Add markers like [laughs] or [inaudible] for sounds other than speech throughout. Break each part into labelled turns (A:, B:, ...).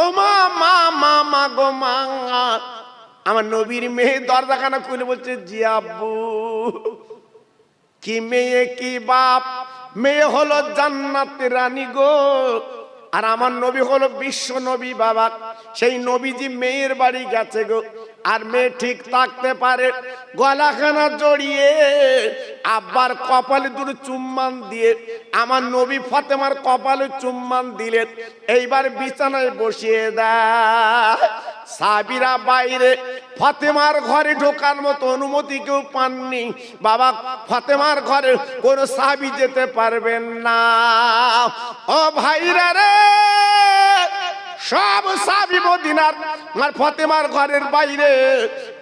A: ও মা মা মা মা গো, মা। আমার নবীর মেয়ে দরজাখানা খুলে বলছে জিয়াবু কি মেয়ে, কি বাপ? মেয়ে হলো জান্নাত রানী গো। আর আমার নবী হলো বিশ্ব নবী বাবা। সেই নবীজি মেয়ের বাড়ি গেছে গো। আর মেয়ে ঠিক থাকতে পারে। গলাখানা জড়িয়ে আব্বার কপালে দুটো চুম্মান দিয়ে, আমার নবী ফতেমার কপালে চুম্মান দিলেন এইবার বিছানায় বসিয়ে দেয়। সাবিরা বাইরে, ফতেমার ঘরে ঢোকার মতো অনুমতি কেউ পাননি। বাবা, ফতেমার ঘরে কোনো সাবি যেতে পারবেন না। ও ভাইরা রে! সব সাবি মদিনার আমার ফতেমার ঘরের বাইরে।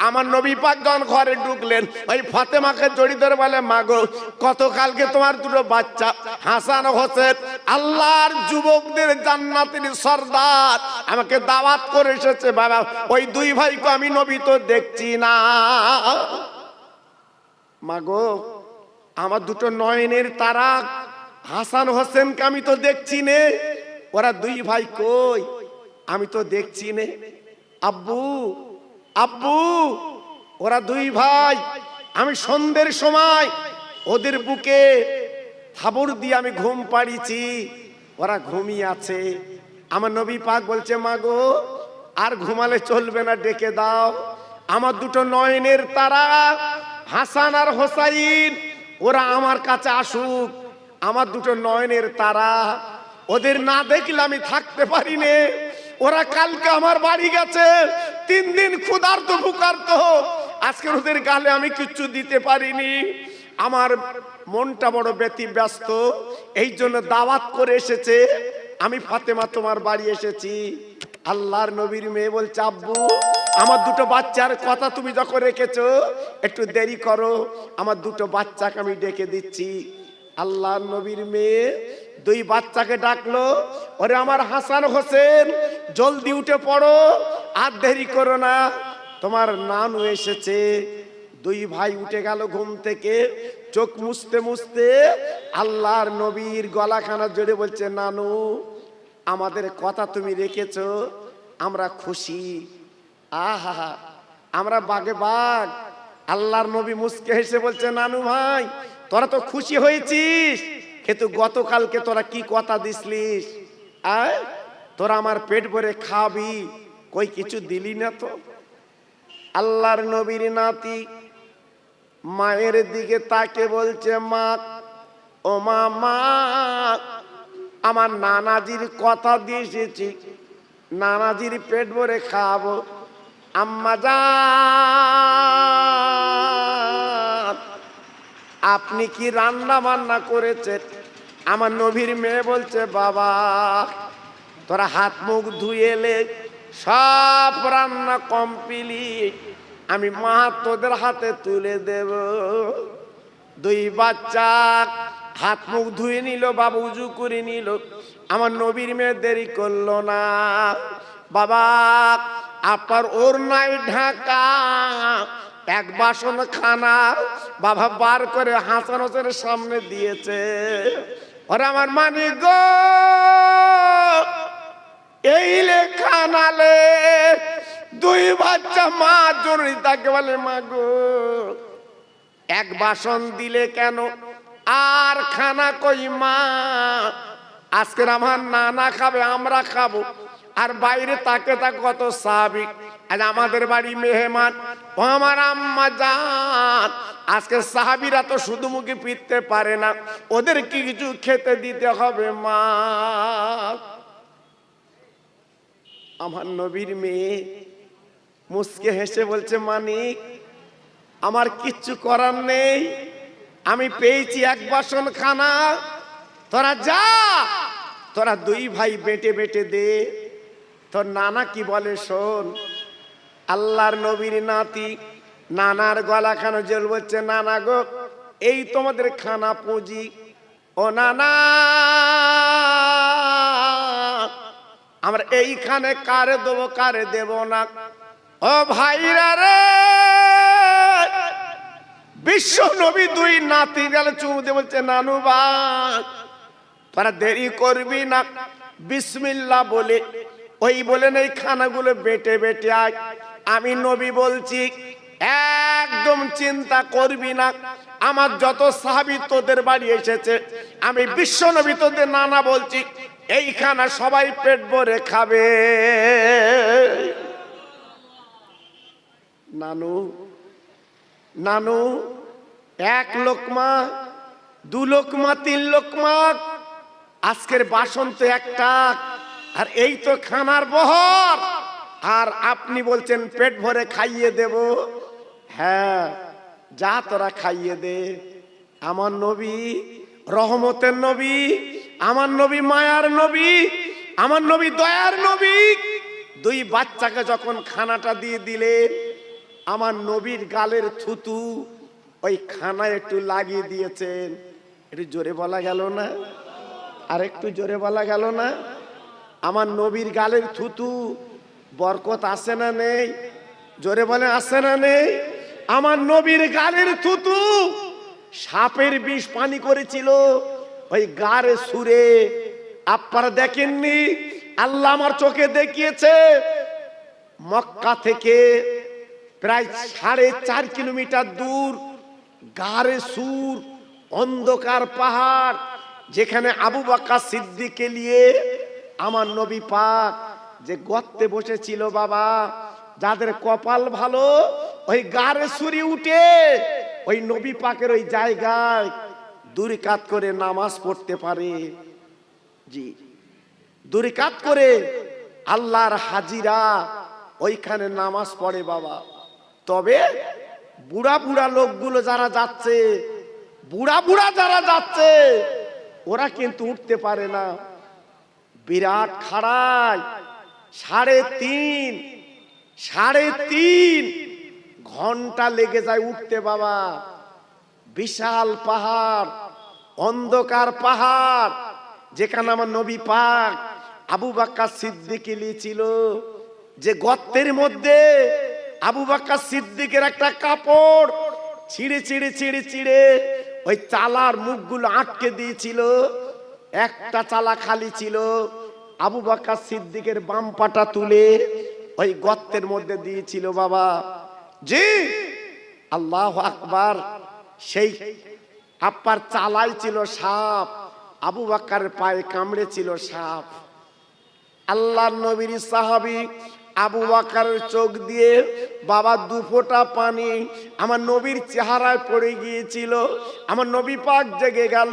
A: আমার নবী পাকজন ঘরে ঢুকলেন। ওই ফতেমাকে জড়ি ধরে বলে, মাগো কতকালকে তোমার দুটো বাচ্চা, হাসান হোসেন, আল্লাহর যুবকদের জান্নাতের সর্দার, আমাকে দাওয়াত করে এসেছে। বাবা, ওই দুই ভাইকে আমি নবী তো দেখছি না। মাগো, আমার দুটো নয়নের তারা হাসান হোসেনকে আমি তো দেখছি নে। ওরা দুই ভাই কই? আমি তো দেখছি নে। আব্বু আব্বু, ওরা দুই ভাই, আমি সন্ধ্যের সময় ওদের বুকে থাবর দিয়ে আমি ঘুম পাড়িছি ওরা ঘুমিয়ে আছে। আমার নবী পাক বলছে, মা গো, আর ঘুমালে চলবে না, ডেকে দাও। আমার দুটো নয়নের তারা, হাসান আর হোসাইন, ওরা আমার কাছে আসুক। আমার দুটো নয়নের তারা, ওদের না দেখলে আমি থাকতে পারি নে। ওরা কালকে আমার বাড়ি গেছে। তিন দিন ক্ষুধার্ত, ভুকার্ত। আজকে ওদের গালে আমি কিচ্ছু দিতে পারিনি। আমার মনটা বড় ব্যতি ব্যস্ত এই জন্য দাওয়াত করে এসেছে। আমি ফাতেমা তোমার বাড়ি এসেছি। আল্লাহর নবীর মেয়ে বলছে, আব্বু, আমার দুটো বাচ্চার কথা তুমি যখন রেখেছো, একটু দেরি করো। আমার দুটো বাচ্চাকে আমি ডেকে দিচ্ছি। আল্লাহর নবীর মেয়ে দুই বাচ্চাকে ডাকলো, ওরে আমার হাসান হোসেন, জলদি উঠে পড়ো, আর দেরি করো না। তোমার নানু এসেছে। দুই ভাই উঠে গেল ঘুম থেকে, চোখ মুছতে মুছতে আল্লাহর নবীর গলাখানা জড়ে বলছে, নানু, আমাদের কথা তুমি রেখেছ, আমরা খুশি। আহা, আমরা বাগে বাঘ আল্লাহর নবী মুসকে হেসে বলছে, নানু ভাই তোরা তো খুশি হয়েছিস। কিন্তু গতকালকে তোরা কি কথা দিসলিস আয়, তোরা আমার পেট ভরে খাবি। কই কিছু দিলি না তো? আল্লাহর নবীর নাতি মায়ের দিকে তাকে বলছে, মা, ও মা মা, আমার নানাজির কথা দিয়ে এসেছি নানাজির পেট ভরে খাব। আম্মা যান আপনি কি রান্না বান্না করেছেন? আমার নবীর মেয়ে বলছে, বাবা, তোরা হাত মুখ ধুয়ে এলে সব রান্না কমপ্লিট আমি মা তোদের হাতে তুলে দেব। দুই বাচ্চা হাত মুখ ধুয়ে নিল, বাবা উজু করে নিল। আমার নবীর মেয়ে দেরি করল না। বাবা, আপনার ওর নাই ঢাকা এক বাসন খানা বাবা বার করে হাসান হোসেনের সামনে দিয়েছে। ওরা আমার মানি গো, এই খানালে দুই বাচ্চা মা জরুরি তাকে বলে, মা গো, এক বাসন দিলে কেন? আর খানা কই মা? আজকের আমার নানা খাবে, আমরা খাব। আর বাইরে তাকে তা কত সাবিক। আজ আমাদের বাড়ি মেহমান। ও আমার আম্মা যান আজকে সাহাবিরা তো শুধু মুখে ফিরতে পারে না। ওদের কি কিছু খেতে দিতে হবে, মা। আমার নবীর মেয়ে মুসকে হেসে বলছে, মানিক, আমার কিচ্ছু করার নেই। আমি পেয়েছি এক বাসন খানা তোরা যা। তোরা দুই ভাই বেটে বেটে দে। তোর নানা কি বলে, শোন। আল্লাহর নবীর নাতি, নানার গলা খানো জেল বলছে, নানা গো, এই তোমাদের খানা পুঁজি। ও নানা, আমরা এইখানে কারে দেবো, কারে দেব না। ও ভাইরা রে, বিশ্ব নবী দুই নাতি গেলে চুমু দিয়ে বলছে, নানু বা, তোরা দেরি করবি না। বিসমিল্লা বলে, ওই বলেন এই খানাগুলো বেটে বেটে আয়। আমি নবী বলছি, একদম চিন্তা করবি না। আমার যত সাহাবি তোদের বাড়ি এসেছে, আমি বিশ্ব নবী তোদের নানা বলছি এই খানা সবাই পেট ভরে খাবে। নানু নানু, এক লোকমা, দু লোকমা, তিন লোকমা, আজকের বাসন তো একটা, আর এই তো খানার বহর। আর আপনি বলছেন পেট ভরে খাইয়ে দেব? হ্যাঁ যা তোরা খাইয়ে দে। আমার নবী রহমতের নবী, আমার নবী মায়ার নবী, আমার নবী দয়ার নবী। দুই বাচ্চাকে যখন খানাটা দিয়ে দিলে, আমার নবীর গালের থুতু ওই খানায় একটু লাগিয়ে দিয়েছেন। একটু জোরে বলা গেল না? আর একটু জোরে বলা গেল না? আমার নবীর গালের থুতু বরকত আসে না নেই? জোরে বলে আসে না নেই? আমার নবীর গালের থুতু সাপের বিষ পানি করেছিল। ওই গারে সুরে আপনারা দেখেননি? আল্লাহ আমার চোখে দেখিয়েছে। মক্কা থেকে প্রায় সাড়ে চার কিলোমিটার দূর গারে সুর, অন্ধকার পাহাড়, যেখানে আবু বাক্কা সিদ্দিকে নিয়ে আমার নবী পাক যে গর্তে বসেছিল বাবা, যাদের কপাল ভালো, ওই গারে সুরি উঠে ওই নবী পাকের ওই জায়গায় দূরিকাত করে নামাজ পড়তে পারে। জি, দূরিকাত করে আল্লাহর হাজিরা ওইখানে নামাজ পড়ে বাবা। তবে বুড়া বুড়া লোকগুলো যারা যাচ্ছে, বুড়া বুড়া যারা যাচ্ছে, ওরা কিন্তু উঠতে পারে না। বিরাট খাড়ায় সাড়ে তিন সাড়ে তিন। ঘণ্টা লেগে যায় উঠতে বাবা। বিশাল পাহাড়, অন্ধকার পাহাড়, যেখানে আমার নবী পাক আবু বাক্কা সিদ্দিক ছিল যে গর্তের মধ্যে আবু বাক্কা সিদ্দিকের একটা কাপড় ছিঁড়ে ছিঁড়ে ছিঁড়ে ছিঁড়ে ওই চালার মুখগুলো আটকে দিয়েছিল। একটা চালা খালি ছিল। আবু বাকা সিদ্দিকের বাম পাটা তুলে ওই গর্তের মধ্যে দিয়েছিল, বাবা। জি, আল্লাহ আকবার। সেই আপার চালাই ছিল সাপ, আবু বাক্কার পায়ে কামড়ে ছিল সাপ। আল্লাহ নবীর সাহাবি আবু বাকারের চোখ দিয়ে, বাবা, দু ফোঁটা পানি আমার নবীর চেহারায় পড়ে গিয়েছিল। আমার নবী পাক জেগে গেল।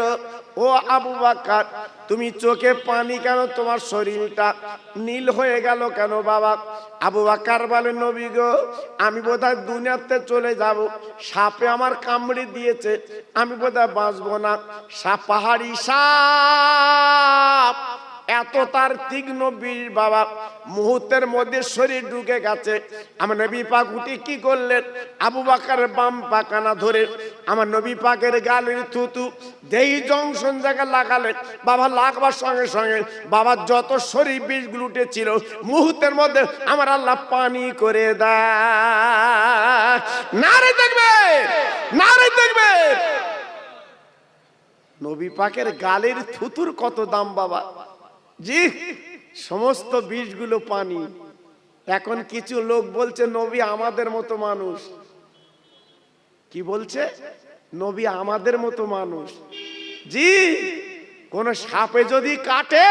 A: ও আবু বাকার, তুমি চোখে পানি কেন? তোমার শরীরটা নীল হয়ে গেল কেন বাবা? আবু বাকার বলে, নবী গো, আমি বোধহয় দুনিয়াতে চলে যাব। সাপে আমার কামড়ে দিয়েছে। আমি বোধহয় বাঁচবো না। সাপ পাহাড়ি সাপ এত তার তীক্ষ্ণ বীর বাবা, মুহূর্তের মধ্যে শরীর ঢুকে গেছে। আমার নবী পাক উঠে কি করলেন? আবু বাকারের বাম পাকানা ধরে আমার নবী পাকের গালের থুতু দেই জংশন জায়গা লাগালেন। বাবা লাগবার সঙ্গে সঙ্গে বাবার যত শরীর বীজগুলো উঠেছিল, মুহূর্তের মধ্যে আমার আল্লাহ পানি করে দেয়। দেখবে, নারে দেখবে। নবী পাকের গালের থুতুর কত দাম বাবা? জি, সমস্ত বীজগুলো পানি। এখন কিছু লোক বলছে, নবী আমাদের মতো মানুষ। কি বলছে? নবী আমাদের মতো মানুষ। জি, কোন সাপে যদি কাটে,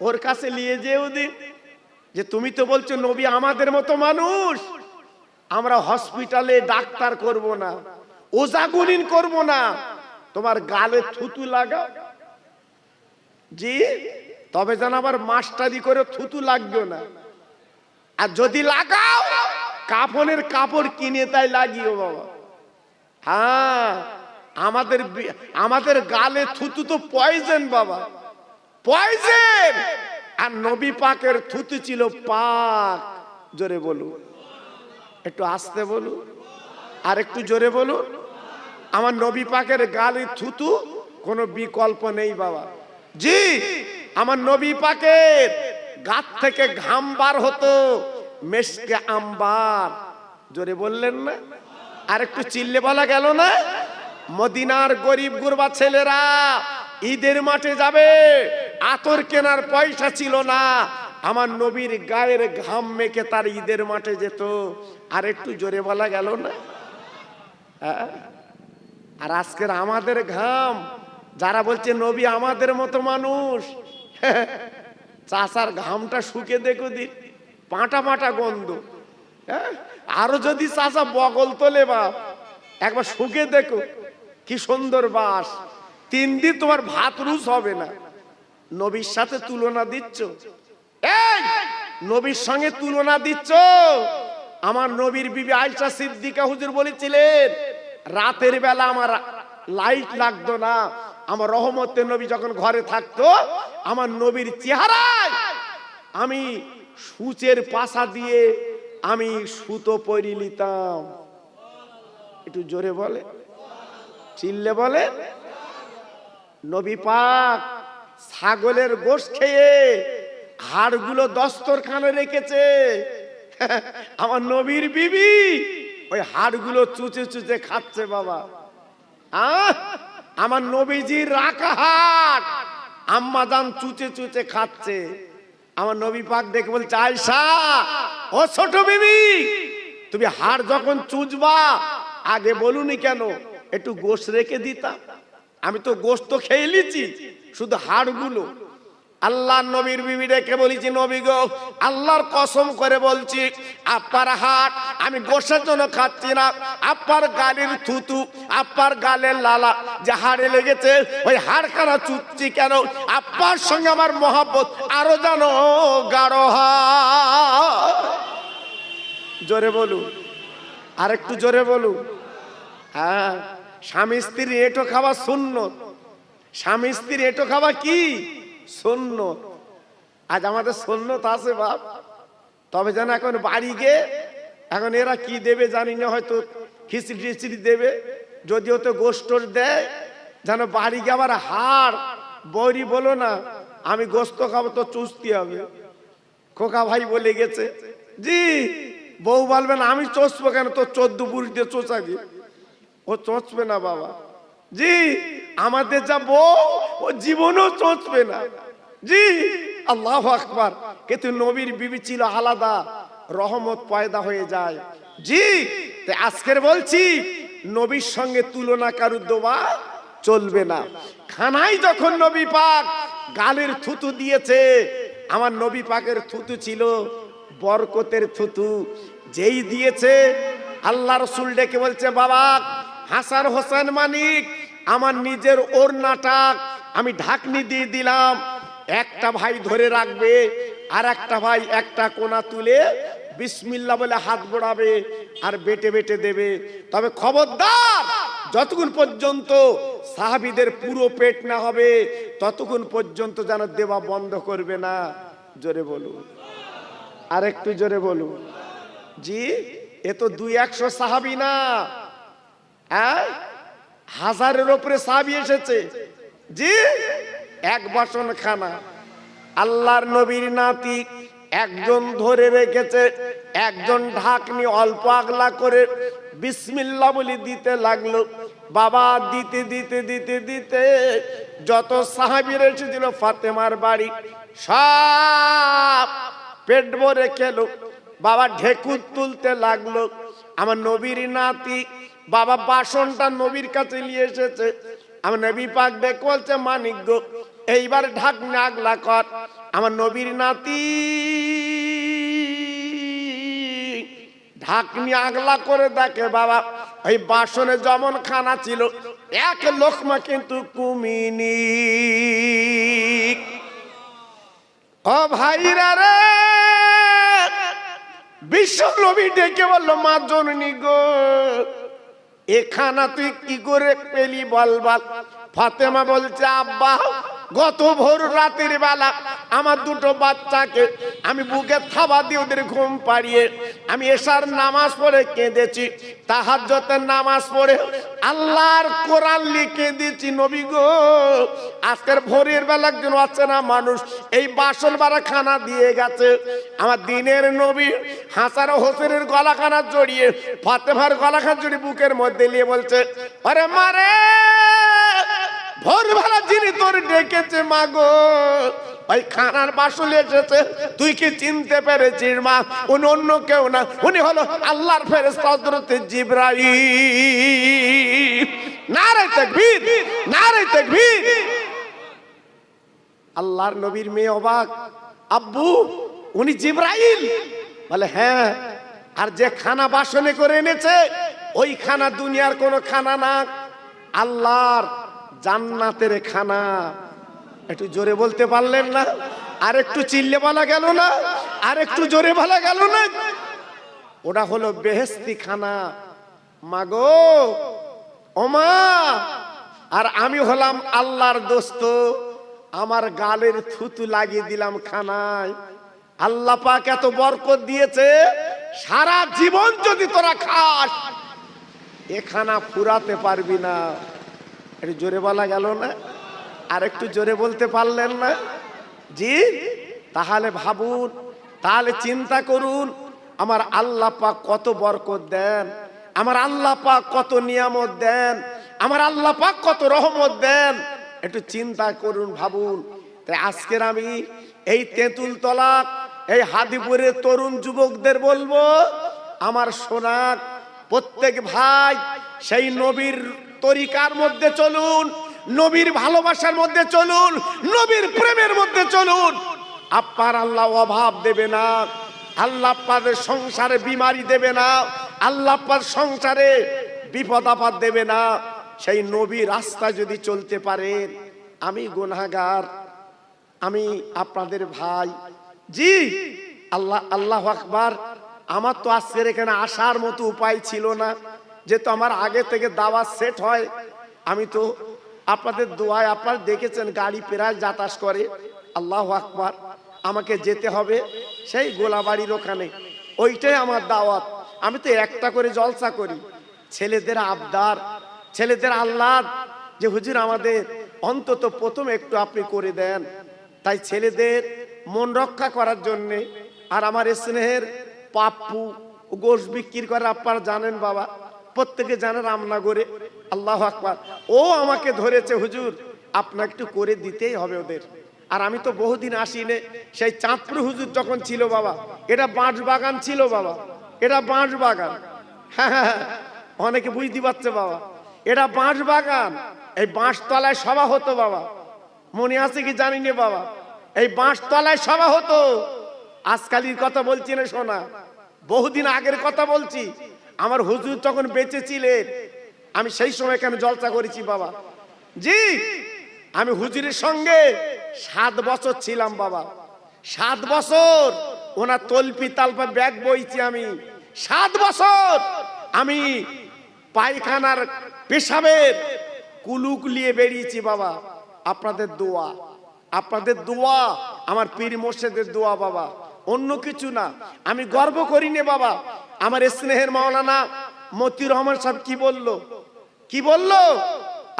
A: ওর কাছে নিয়ে যেও দিন যে তুমি তো বলছো, নবী আমাদের মতো মানুষ। আমরা হসপিটালে ডাক্তার করব না, ওজাগুলিন করব না। তোমার গালে থুতু লাগা। জি? তবে যেন আবার মাস্টারি করে থুতু লাগবে না। আর যদি লাগাও কাপড়ের কাপড় কিনে তাই লাগিও বাবা। হ্যাঁ আমাদের আমাদের গালে থুতু তো পয়জন বাবা। পয়জন আর নবী পাকের থুতু ছিল পাক। জোরে বলুন। একটু আসতে বলুন। আর একটু জোরে বলুন। আমার নবী পাকের গালে থুতু কোনো বিকল্প নেই বাবা। জি, আমার নবী পাকের গাত থেকে ঘাম বার হতো মেসকে আম্বার জোরে বললেন না? আর একটু চিল্লে বলা গেল না? মদিনার গরিব গুরবা ছেলেরা ঈদের মাঠে যাবে, আতর কেনার পয়সা ছিল না। আমার নবীর গায়ের ঘাম মেখে তার ঈদের মাঠে যেত। আর একটু জোরে বলা গেল না? হ্যাঁ? আর আজকের আমাদের ঘাম যারা বলছে, নবী আমাদের মতো মানুষ। [laughs] চাষার ঘামটা শুকে দেখো দি, পাটা পাটা গন্ধ। হ্যাঁ? আরও যদি চাষা বগল তোলে বাপ একবার শুকে দেখো, কি সুন্দর বাস। তিন দিন তোমার ভাত রুস হবে না। নবীর সাথে তুলনা দিচ্ছ? নবীর সঙ্গে তুলনা দিচ্ছ? আমার নবীর বিবি আয়সা সিদ্দিকা হুজুর বলেছিলেন, রাতের বেলা আমার লাইট লাগতো না। আমার রহমতের নবী যখন ঘরে থাকতো, আমার নবীর চেহারায় আমি সূচের পাশা দিয়ে আমি সুতো পরি নিতাম। একটু জোরে বলে। চিল্লে বলে। নবী পাক ছাগলের গোশ খেয়ে হাড়গুলো দস্তরখানে রেখেছে। [laughs] আমার নবীর বিবি ওই হাড়গুলো চুচে চুচে খাচ্ছে বাবা। আহ! আমার নবীজির রাখাহাট। আম্মা দান চুচে চুচে খাচ্ছে। আমার নবী পাক দেখে বলছে আয়সা ও ছোট বিবি, তুমি হাড় যখন চুজবা আগে বলুনি কেন? একটু গোশ রেখে দিতাম আমি তো গোস্ত খেয়ে নিচ্ছি শুধু হাড়গুলো। আল্লাহ নবীর বিবি রেখে বলেছি, নবী গো? আল্লাহর কসম করে বলছি, আপনার হাট আমি গোসের জন্য খাচ্ছি না। আপার গালের থুতু আপার গালের লালা যে হাড়ে লেগেছে, ওই হাড়খানা চুচ্ছি কেন? আপনার সঙ্গে আমার মহাব্বত আরও জানো গাঢ় জোরে বলুন। আর একটু জোরে বলুন। হ্যাঁ স্বামী স্ত্রীর এটো খাওয়া শূন্য স্বামী স্ত্রীর এটো খাওয়া কি? শূন্য আজ আমাদের শূন্যত আছে বাপ। তবে যেন এখন বাড়ি গিয়ে এখন এরা কি দেবে জানি না, হয়তো খিচড়ি টিচড়ি দেবে। যদিও তো গোষ্ঠর দেয়, যেন বাড়ি গিয়ে আবার হাড় বৌরি বলো না, আমি গোস্ত খাব তো চুস্তি হবে। খোকা ভাই বলে গেছে, জি, বউ বলবেন আমি চষবো কেন? তো চোদ্দ বুড়ি দিয়ে চোষাবি? ও চোঁচবে না বাবা। জি, আমাদের যা বউ, ও জীবনও চোঁচবে না। জি, আল্লাহ আকবার। কিন্তু নবীর বিবি ছিল আলাদা, রহমত পয়দা হয়ে যায়। জি আজকের বলছি, নবীর সঙ্গে তুলনা কারুর দোবা চলবে না। খানাই যখন নবী পাক গালের থুতু দিয়েছে, আমার নবী পাকের থুতু ছিল বরকতের থুতু। যেই দিয়েছে, আল্লাহ রসুল ডেকে বলছে বাবা হাসান হোসেন মানিক আমার নিজের ওর নাটক আমি ঢাকনি দিয়ে দিলাম। একটা ভাই ধরে রাখবে, আর একটা ভাই একটা কোনা তুলে বিসমিল্লা বলে হাত গোড়াবে আর বেটে বেটে দেবে। তবে খবরদার, যতক্ষণ পর্যন্ত সাহাবিদের পুরো পেট না হবে, ততক্ষণ পর্যন্ত যেন দেওয়া বন্ধ করবে না। জোরে বলুন। আর একটু জোরে বলুন। জি, এ তো দুই একশো সাহাবি না। হ্যাঁ? হাজারের ওপরে সাহাবি এসেছে। জি, এক বাসন খানা। আল্লাহর নবীর নাতি একজন ধরে রেখেছে, একজন ঢাকনি অল্প আগলা করে বিসমিল্লা বলি দিতে লাগল। বাবা, দিতে দিতে দিতে দিতে যত সাহাবির এসেছিল, ফাতেমার বাড়ি সব পেট ভরে খেলো। বাবা, ঢেকুর তুলতে লাগল। আমার নবীর নাতি, বাবা বাসনটা নবীর কাছে নিয়ে এসেছে। আমার নবী পাক দেখ বলছে মানিক গো, এইবার ঢাকনা আগলা কর। আমার নবীর নাতি, ঢাকনি আগলা করে দেখে বাবা, ওই বাসনে যেমন খানা ছিল, এক লোকমা কিন্তু কুমিনি। ও ভাইরা রে! বিশ্ব নবী ডেকে বলল, মা জননী গো, এখানা তুই কি করে পেলি বল? ফাতেমা বলছে, আব্বা, গত ভোর রাতের বেলা আমার দুটো বাচ্চাকে আমি বুকে থাবা দিয়ে ওদের ঘুম পাড়িয়ে, আমি এসার নামাজ পড়ে কেঁদেছি তাহাজ্জতের নামাজ পড়ে আল্লাহর কোরআন লিখে দিয়েছি, নবী গো, আজকের ভোরের বেলা একজন আছে না মানুষ এই বাসন বাড়া খানা দিয়ে গেছে। আমার দিনের নবী হাসার হোসেনের গলাখানা জড়িয়ে, ফাতেমার গলাখানা জড়িয়ে বুকের মধ্যে নিয়ে বলছে, আরে মারে ভোরবেলা যিনি তোর ডেকেছে মাগো ওই খানার বাসুল এসেছে। তুই কি চিনতে পেরেছিস, মা? উনি অন্য কেউ না। উনি হলো আল্লাহর ফেরেশতা হযরত জিবরাইল। নারে তাকবীর নারে তাকবীর। আল্লাহর নবীর মেয়ে অবাক। আব্বু, উনি জিব্রাইল। বলে হ্যাঁ আর যে খানা বাসনে করে এনেছে, ওই খানা দুনিয়ার কোনো খানা না। আল্লাহর জান্নাতের খানা। একটু জোরে বলতে পারলেন না? আর একটু চিল্লে বলা গেল না? আর একটু জোরে বলা গেল না? ওটা হলো বেহেস্তি খানা মাগো ওমা আর আমি হলাম আল্লাহর দোস্ত। আমার গালের থুতু লাগিয়ে দিলাম খানায়। আল্লাহ পাক এত বরকত দিয়েছে, সারা জীবন যদি তোরা খাস, এ খানা ফুরাতে পারবি না। একটু জোরে বলা গেল না? আর একটু জোরে বলতে পারলেন না? জি, তাহলে ভাবুন, তাহলে চিন্তা করুন, আমার আল্লাহ পাক কত বরকত দেন, আমার আল্লাহ পাক কত নিয়ামত দেন, আমার আল্লাহ পাক কত রহমত দেন। একটু চিন্তা করুন, ভাবুন। তাই আজকের আমি এই তেঁতুল তলা এই হাদিপুরের তরুণ যুবকদের বলব, আমার সোনাক প্রত্যেক ভাই সেই নবীর তরিকার মধ্যে চলুন নবীর ভালোবাসার মধ্যে চলুন, নবীর প্রেমের মধ্যে চলুন। আপনার আল্লাহ অভাব দেবে না, আল্লাহ আপনাদের সংসারে বিমারি দেবে না, আল্লাহ আপনার সংসারে বিপদ আপদ দেবে না। সেই নবী রাস্তা যদি চলতে পারেন আমি গুনাহগার, আমি আপনাদের ভাই। জি, আল্লাহ আল্লাহ আকবার। আমার তো আজকের এখানে আসার মতো উপায় ছিল না। যেহেতু আমার আগে থেকে দাওয়া সেট হয়, আমি তো আপনাদের দোয়ায় আপনারা দেখেছেন গাড়ি প্রায় যাতাস করে। আল্লাহ আকবার। আমাকে যেতে হবে সেই গোলাবাড়ির ওখানে। ওইটাই আমার দাওয়াত। আমি তো একটা করে জলসা করি। ছেলেদের আবদার, ছেলেদের আহ্লাদ যে হুজুর আমাদের অন্তত প্রথম একটু আপনি করে দেন। তাই ছেলেদের মন রক্ষা করার জন্যে আর আমার স্নেহের পাপ্পু গোশ বিক্রি করে আপনারা জানেন বাবা। প্রত্যেকে জানেন রামনগরে। আল্লাহ আকবার। ও আমাকে ধরেছে হুজুর আপনাকে একটু করে দিতেই হবে ওদের। আর আমি তো বহুদিন আসিনে সেই চাঁদপুর হুজুর যখন ছিল বাবা এটা বাঁশ বাগান ছিল বাবা এটা বাঁশ বাগান। হ্যাঁ হ্যাঁ, হ্যাঁ। অনেকে বুঝতে পারছে বাবা। এটা বাঁশ বাগান এই বাঁশ তলায় সভা হতো বাবা। মনে আছে কি জানি না বাবা? এই বাঁশ তলায় সভা হতো। আজকালির কথা বলছি না শোনা। বহুদিন আগের কথা বলছি। আমার হুজুর যখন বেঁচে ছিলেন আমি সেই সময় কেন জলসা করেছি বাবা। জি। আমি হুজুরের সঙ্গে সাত বছর ছিলাম বাবা। সাত বছর ওনার তলপি তালপা ব্যাগ বইছি আমি। সাত বছর আমি পায়খানার পেশাবের কুলুক নিয়ে বেরিয়েছি বাবা। আপনাদের দোয়া আপনাদের দোয়া আমার পীর মোর্শেদের দোয়া বাবা। অন্য কিছু না। আমি গর্ব করি নে বাবা। আমার স্নেহের মাওলানা মতি রহমান সাহেব কি বলল? কি বলল?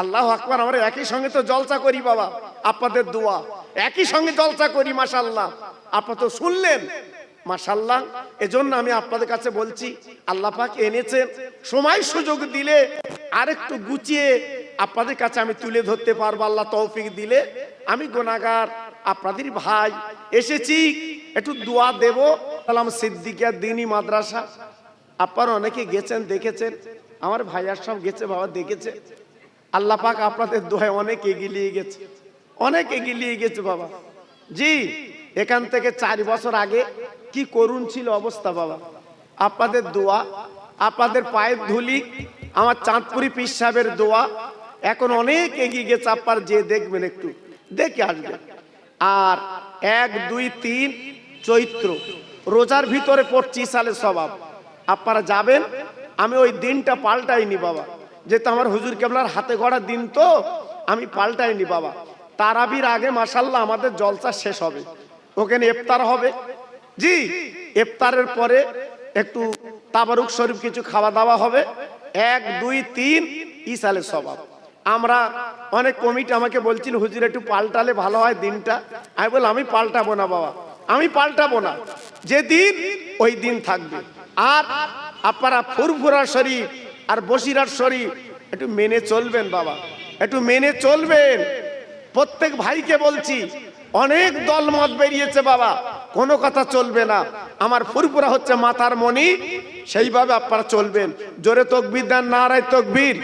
A: আল্লাহ আকবার, আমরা একই সঙ্গে তো জলসা করি বাবা, আপনাদের দোয়া। একই সঙ্গে জলসা করি মাশাল্লাহ আপনার তো শুনলেন মাশাল্লাহ এজন্য আমি আপনাদের কাছে বলছি, আল্লাহ পাক এনেছেন। সময় সুযোগ দিলে আরেকটু গুছিয়ে আপনাদের কাছে আমি তুলে ধরতে পারব, আল্লাহ তৌফিক দিলে। আমি গোনাগার আপনাদের ভাই, এসেছি। একটু দোয়া দেব। সালাম সিদ্দিকিয়া দিনী মাদ্রাসা। আপনারা অনেকে গেছেন, দেখেছেন। আমার ভাইয়ার সব গেছে, বাবা দেখেছে। আল্লাহ পাক আপনাদের দোয়ায় অনেক এগিয়ে গেছে। অনেক এগিয়ে গেছে, বাবা। জি, এখান থেকে চার বছর আগে কি করুণ ছিল অবস্থা, বাবা। আপনাদের দোয়া, আপনাদের পায়ের ধুলি, আমার চাঁদপুরি পীর সাহেবের দোয়া, এখন অনেক এগিয়ে গেছে আপনার যে দেখবেন একটু। দেখে আসবেন। আর এক, দুই, তিন, চৈত্র, রোজার ভিতরে পড়ছি, সালে স্বভাব। আপনারা যাবেন আমি ওই দিনটা পাল্টাইনি বাবা। যেহেতু আমার হুজুর কেবলার হাতে গড়া দিন তো, আমি পাল্টাইনি বাবা। তারাবির আগে মাসাল্লাহ আমাদের জলসা শেষ হবে। ওখানে ইফতার হবে। জি, ইফতারের পরে একটু তাবারুক শরীফ কিছু খাওয়া দাওয়া হবে। এক, দুই, তিন ইসালের স্বভাব আমরা অনেক কমিটি আমাকে বলছিল, হুজুর, একটু পাল্টালে ভালো হয় দিনটা। আমি বললাম, আমি পাল্টাবো না বাবা। আমি পাল্টাবো না। যে দিন ওই দিন থাকবে। আর আপনারা ফুরফুরা শরীফ আর বসিরার শরীফ, একটু মেনে চলবেন বাবা, একটু মেনে চলবেন। প্রত্যেক ভাইকে বলছি, অনেক দল মত বেরিয়েছে বাবা, কোনো কথা চলবে না। আমার ফুরপুরা হচ্ছে মাতার মনি সেইভাবে আপনারা চলবেন। জোরে তকবির দেন, নারায় তকবীর।